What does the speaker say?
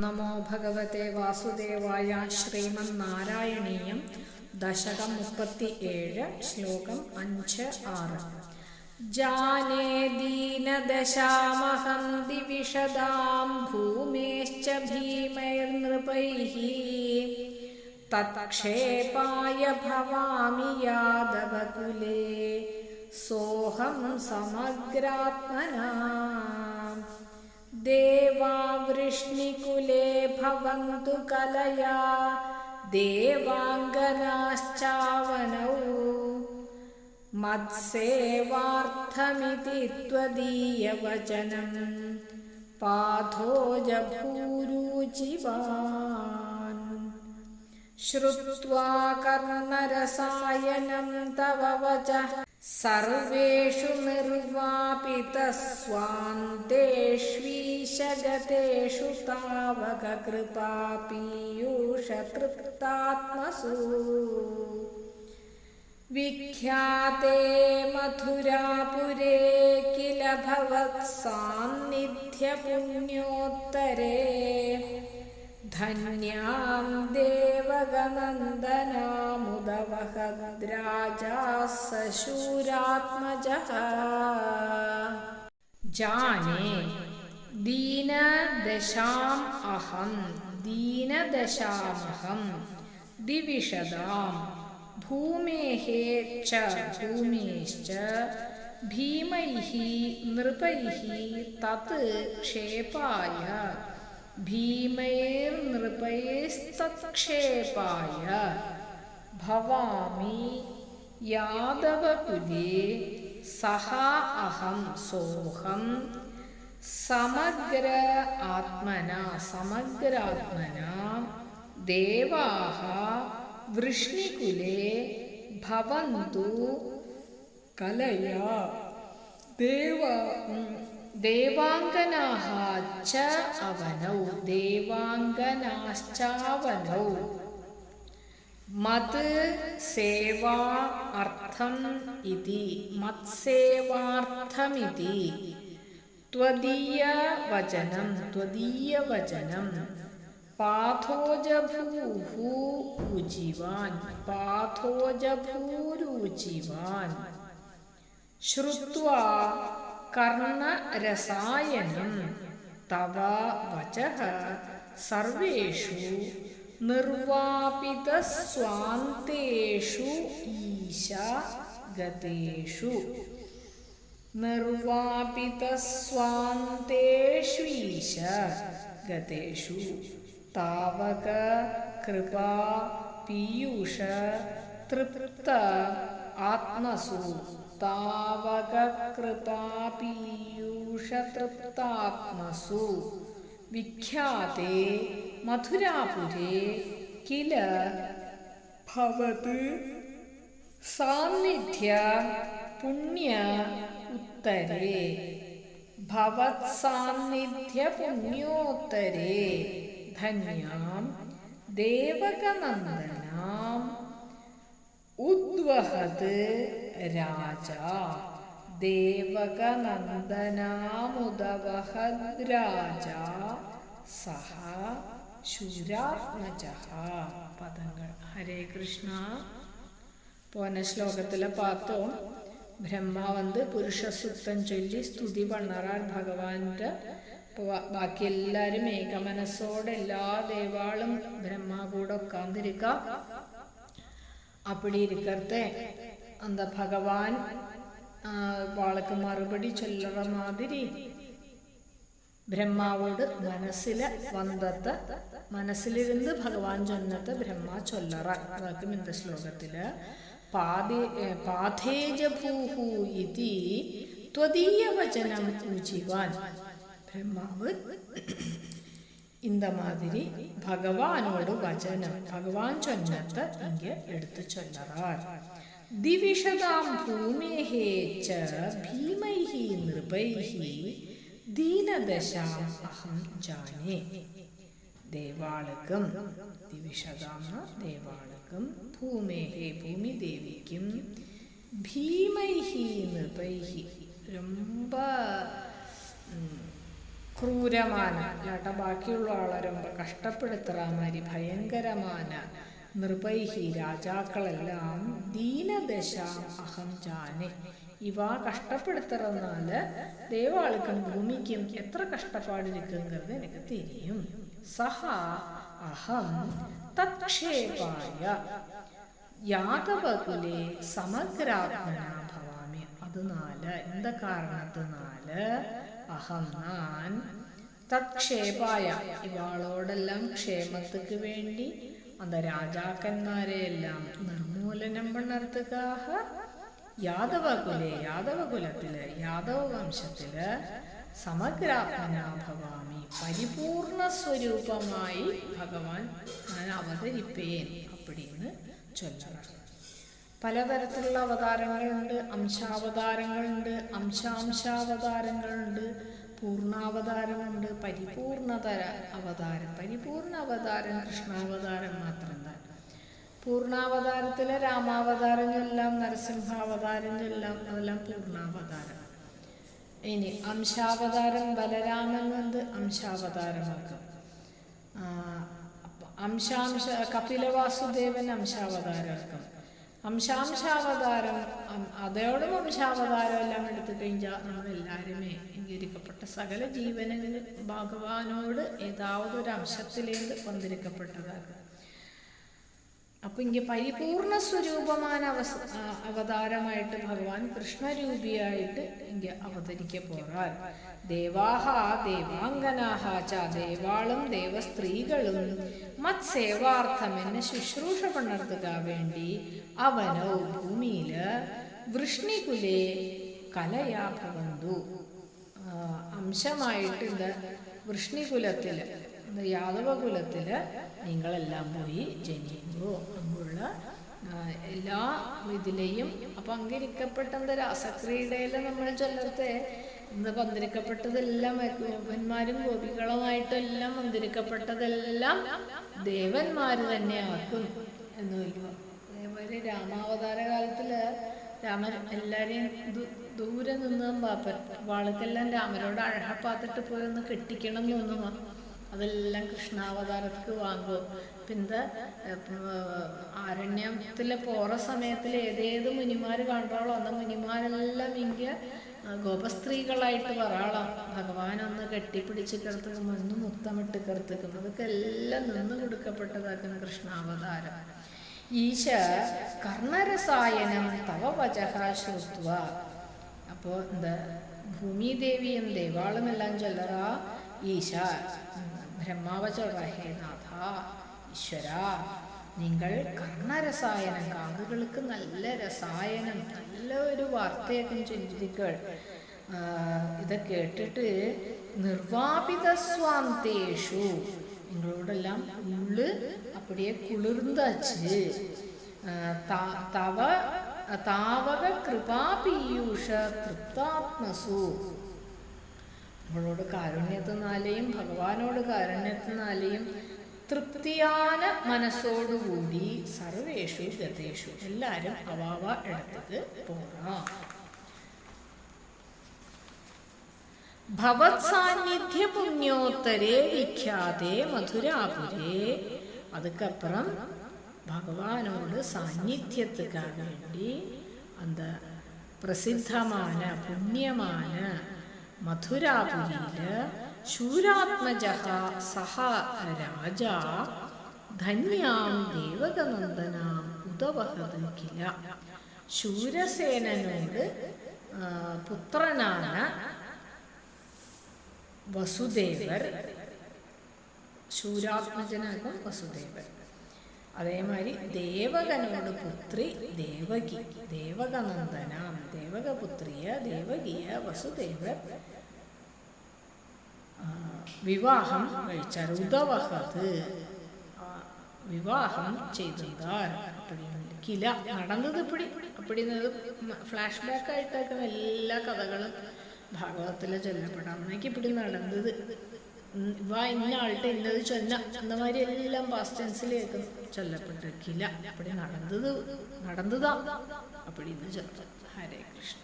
നമോ ഭഗവത്തെ വാസുദേവായ ശ്രീമന്നാരായണീയം ദശകം മുപ്പത്തി ഏഴ് ശ്ലോകം അഞ്ച് ആറ്. ജാനേ ദീനദശാമഹം ദിവിഷദാം ഭൂമേശ്ച ഭീമൈർനൃപൈः തത്ക്ഷേപായ ഭവാമി യാദവകുലേ. സോഹം സമഗ്രാത്മനാ. समग्रात्मना देवावृष्णिकुले भवन्तु कलया देवाङ्गनाश्चावनौ मत्सेवार्थमिति त्वदीयवचनं पाथोजभूरुचिवान् श्रुत्वा कर्णरसायनं तव वचः सर्वेषु निर्वापितस्वान्तेष्वीशगतेषु तावककृपा पीयूषतृप्तात्मसु विख्याते मथुरापुरे किल भवत्सान्निध्यपुण्योत्तरे धन्यां राजा सशूरात्मजः जाने दीनदशाम् अहं दीनदशामहं दिविशदां भूमेः च भूमेश्च भीमैः नृपैः तत् क्षेपाय भीमैर्नृपैस्तत्क्षेपाय ഭവാമി യാദവകുലേ സഹ അഹം സോഹം സമഗ്ര ആത്മന സമഗ്രാത്മന ദേവാഹ വൃഷ്ണികുലേ ഭവന്തു കലയാ. ദേവ ദേവാംഗനാഹ ച അവനൗ ദേവാംഗനാശ്ചാവനൗ. अवनौ देवाङ्गनाश्चावनौ मत् सेवा अर्थम् इति मत्सेवार्थमिति त्वदीयवचनं त्वदीयवचनं पाथोजभूः ऊचिवान् पाथोजभूरुचिवान् श्रुत्वा कर्णरसायनं तव वचः सर्वेषु നിർവാപിതസ്വാന്തേഷു ഈശ ഗതേഷു. നിർവാപിതസ്വാന്തേഷ്വീശ ഗതേഷു. താവക കൃപാ പീയൂഷ തൃപ്ത ആത്മസു. താവക കൃപാ പീയൂഷ തൃപ്താത്മസു. വിഖ്യാതേ मथुरापुरे किल भवत् सान्निध्य पुण्य उत्तरे। भवत्सान्निध्यपुण्योत्तरे धन्यां देवकनन्दनाम् उद्वहत् राजा। देवकनन्दनामुदवहद् राजा। सः ശൂരാത്മജഹ പദങ്ങൾ. ഹരേ കൃഷ്ണ. പോന ശ്ലോകത്തിലെ പാത്തവും ബ്രഹ്മാവന്ത് പുരുഷസുത്തം ചൊല്ലി സ്തുതി പണറാൻ ഭഗവാന്റെ ബാക്കി എല്ലാരും ഏകമനസ്സോടെ എല്ലാ ദേവാളും ബ്രഹ്മാ കൂടെ ഉക്കാന്തിരിക്ക അപ്പടി ഇരിക്കത്തെ അന്ത ഭഗവാൻ വാളക്ക് മറുപടി ചൊല്ലറ മാതിരി ബ്രഹ്മാവോട് മനസ്സിലെ വന്തത്തെ മനസ്സിലിരുന്ന് ഭഗവാൻ ചൊന്നത്ത് ബ്രഹ്മ ചൊല്ലറ അതാക്കും இந்த ശ്ലോകത്തില് പാതേ പാഥേജഭൂഹു ഇതി ത്വദീയവചനം ഊചിവാൻ ബ്രഹ്മാവ് இந்த மாதிரி பகவானோட வச்சனம் பகவான் சொன்னத்தை இங்க எடுத்து சொல்லறார் திவிஷதாம் பூமேஹே ச ഭീമൈഹി നൃപൈഹി ദീനദശാം ദേവാളകം ദിവിഷകാമ ദേവാളകം ഭൂമേഹേ ഭൂമി ദേവിക്കും ഭീമൈഹി നൃപൈഹി. രൊമ്പ ബാക്കിയുള്ള ആളെ രൊമ്പ കഷ്ടപ്പെടുത്തുറ മാതിരി ഭയങ്കരമാണ് രാജാക്കളെല്ലാം ദീനദശ അഹം ജാനെ. ഇവ കഷ്ടപ്പെടുത്തറന്നാൽ ദേവാളുക്കും ഭൂമിക്കും എത്ര കഷ്ടപ്പാടിരിക്കുന്നത് എനിക്ക് തിരിയും. സഹ അഹം തക്ഷേപായ യാതവകുലെ സമഗ്രാത്മന ഭവാമി. അത് നാല്. എന്ത കാരണത്തിനാല് അഹം നാൻ തക്ഷേപായ ഇവാളോടെല്ലാം ക്ഷേമത്തിക്ക് വേണ്ടി അന്ത രാജാക്കന്മാരെയെല്ലാം നിർമൂലനം പണർത്തുകാഹ യാദവകുലെ യാദവകുലത്തിൽ യാദവ വംശത്തിൽ സമഗ്രാത്മനാ ഭവാമി. പരിപൂർണ സ്വരൂപമായി ഭഗവാൻ ഞാൻ അവതരിപ്പേൻ അപ്പടിന്ന് ചൊല്ലണം. പലതരത്തിലുള്ള അവതാരങ്ങളുണ്ട്. അംശാവതാരങ്ങളുണ്ട്. അംശാംശാവതാരങ്ങളുണ്ട്. പൂർണാവതാരമുണ്ട് പരിപൂർണതര അവതാരം. പരിപൂർണ അവതാരം കൃഷ്ണാവതാരം മാത്രം തന്നെ. പൂർണാവതാരത്തിലെ രാമാവതാരം അതെല്ലാം പൂർണാവതാരം ഇനി അംശാവതാരം ബലരാമൻ വന്ന് അംശാവതാരമാക്കും അംശാംശ കപിലവാസുദേവൻ അംശാവതാരമാക്കും. അംശാംശാവതാരം അതോടും അംശാവതാരം എല്ലാം എടുത്തു കഴിഞ്ഞാൽ നമ്മളെല്ലാവരുമേ അംഗീകരിക്കപ്പെട്ട സകല ജീവനങ്ങൾ ഭഗവാനോട് ഏതാവതൊരു അംശത്തിലേക്ക് വന്നിരിക്കപ്പെട്ടതാകും അപ്പൊ ഇങ്ങനെ പരിപൂർണ സ്വരൂപമാന അവതാരമായിട്ട് ഭഗവാൻ കൃഷ്ണരൂപിയായിട്ട് ഇങ്ങ അവതരിക്ക ദേവാഹ ദേവാംഗനാഹ ച ദേവാളും ദേവസ്ത്രീകളും മത് സേവാർത്ഥം എന്നെ ശുശ്രൂഷ പണർത്തുക വേണ്ടി അവനോ ഭൂമിയിൽ വൃഷ്ണികുലേ കലയാ ഭവന്തു ആ, അംശമായിട്ട് ഇത് വൃഷ്ണികുലത്തിൽ യാദവകുലത്തിൽ നിങ്ങളെല്ലാം പോയി ജനിച്ചു. അങ്ങുള്ള എല്ലാ ഇതിലെയും അപ്പൊ അങ്കരിക്കപ്പെട്ട രാസക്രീഡയിൽ നമ്മൾ ചെല്ലത്തെ ഇന്ന് പന്തിരിക്കപ്പെട്ടതെല്ലാം ഗോപന്മാരും ഗോപികളുമായിട്ടെല്ലാം പന്തിരിക്കപ്പെട്ടതെല്ലാം ദേവന്മാര് തന്നെ ആക്കും എന്ന് വയ്ക്കുക അതേപോലെ രാമാവതാര കാലത്തിൽ രാമൻ എല്ലാരെയും ദൂരെ നിന്ന് വാപ്പൻ വാൾക്കെല്ലാം രാമനോട് അഴഹ പാത്തിട്ട് പോയി ഒന്ന് കെട്ടിക്കണം എന്ന് തോന്നുന്നു. അതെല്ലാം കൃഷ്ണാവതാരത്തിക്ക് വാങ്ങും പിന്നെ ആരണ്യത്തിലെ പോറ സമയത്തിൽ ഏതേത് മുനിമാർ കണ്ടാളോ അന്ന് മുനിമാരെല്ലാം ഇങ്ങനെ ഗോപസ്ത്രീകളായിട്ട് പറയാളാം ഭഗവാൻ ഒന്ന് കെട്ടിപ്പിടിച്ച് കിടത്തുക്കും ഒന്ന് മുത്തമിട്ട് കിടത്തുക്കും അതൊക്കെ എല്ലാം നിന്ന് കൊടുക്കപ്പെട്ടതാക്കുന്ന കൃഷ്ണാവതാരം. ഈശ കർണരസായനം തവ വചഹ ശ്രുത്വ. അപ്പോൾ എന്താ ഭൂമിദേവിയും ദേവാളുമെല്ലാം ചൊല്ലറ ഈശ. ബ്രഹ്മാവചോറഹേ നാഥ ഈശ്വര നിങ്ങൾ കർണരസായനം കാതുകൾക്ക് നല്ല രസായനം നല്ല ഒരു വാർത്തയൊക്കെ ചിന്തിക്കൾ ഇത് കേട്ടിട്ട് നിർവാപിത സ്വാന്തേഷു നിങ്ങളോടെല്ലാം ഉള്ളു അപ്പടിയെ കുളിർന്നാച്ച് തവ താവക കൃപാപീയൂഷ തൃപ്താത്മസു. നമ്മളോട് കാരുണ്യത്തിനാലെയും ഭഗവാനോട് കാരുണ്യത്തിനാലെയും തൃപ്തിയാന മനസ്സോടുകൂടി സർവേഷു ഗതേഷു എല്ലാവരും അവാവ ഇടത്തേക്ക് പോകാം ഭവത് സാന്നിധ്യ പുണ്യോത്തരേ വിഖ്യാതേ മധുരാപുരേ அதுக்கப்புறம் பகவானோட சாநித்தியத்துக்காக வேண்டி அந்த பிரசித்தமான புண்ணியமான മധുരാപുരിയിൽ ശൂരാത്മജ സഹ രാജ ധന്യാം ദേവകനന്ദനാം ഉദവഹത് കില. ശൂരസേനനോട് പുത്രനാണ് വസുദേവർ. ശൂരാത്മജനാകും വസുദേവൻ അതേമാതിരി ദേവകനോട് പുത്രി ദേവകി ദേവകനന്ദനാം ദേവകപുത്രിയ ദേവകിയ വസുദേവ വിവാഹം കഴിച്ച ഉദവഹത്. വിവാഹം ചെയ്തതാർ കില നടന്നത് ഇപ്പടി. അപ്പടിന്നത് ഫ്ലാഷ് ബാക്ക് ആയിട്ടൊക്കെ എല്ലാ കഥകളും ഭാഗവത്തിൽ ചെല്ലപ്പെടാം. എന്നൊക്കെ ഇപ്പടി നടന്നത് ഇവ ഇന്ന ആൾട്ട് ഇന്നത് ചൊല്ല എന്ന മാതിരി എല്ലാം പാസ്റ്റ് ടെൻസിലേക്ക് ചൊല്ലപ്പെട്ടിരിക്കില്ല അപ്പടി നടന്നത് നടന്നതാ. അപ്പടി ഇന്ന് ചൊല്ല ഹരേ കൃഷ്ണ.